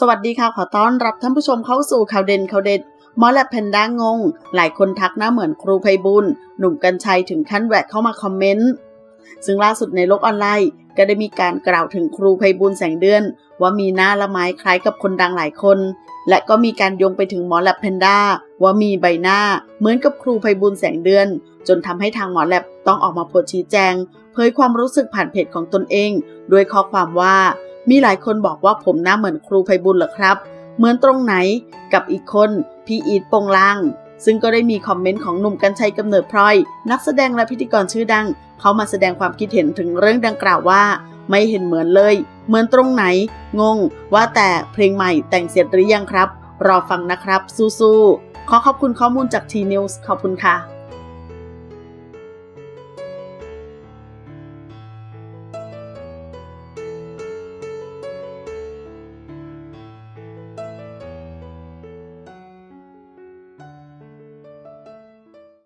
สวัสดีค่ะขอต้อนรับท่านผู้ชมเข้าสู่ข่าวเด่นข่าวเด็ดหมอแลบแพนด้างง หลายคนทักหน้าเหมือนครูไพบุญหนุ่มกัญชัยถึงขั้นแหวะเข้ามาคอมเมนต์ซึ่งล่าสุดในโลกออนไลน์ ก็ได้มีการกล่าวถึงครูไพบุญแสงเดือน ว่ามีหน้าละไม้คล้ายกับคนดังหลายคน และก็มีการโยงไปถึงหมอแลบแพนด้าว่ามีใบหน้าเหมือนกับครูไพบุญแสงเดือน จนทำให้ทางหมอแลบต้องออกมาโพสชี้แจง เผยความรู้สึกผ่านเพจของตนเอง ด้วยข้อความว่า มีหลายคนบอกว่าผมหน้าเหมือนครูไพบุญเหรอครับ เหมือนตรงไหนกับอีกคนพี่อีทปงลางซึ่งก็ได้มีคอมเมนต์ของหนุ่มกัญชัยกำเนิดพลอย นักแสดงและพิธีกรชื่อดัง เขามาแสดงความคิดเห็นถึงเรื่องดังกล่าวว่า ไม่เห็นเหมือนเลย เหมือนตรงไหน งง ว่าแต่เพลงใหม่แต่งเสร็จหรือยังครับ รอฟังนะครับ สู้ๆขอขอบคุณข้อมูลจากทีนิวส์ขอบคุณค่ะ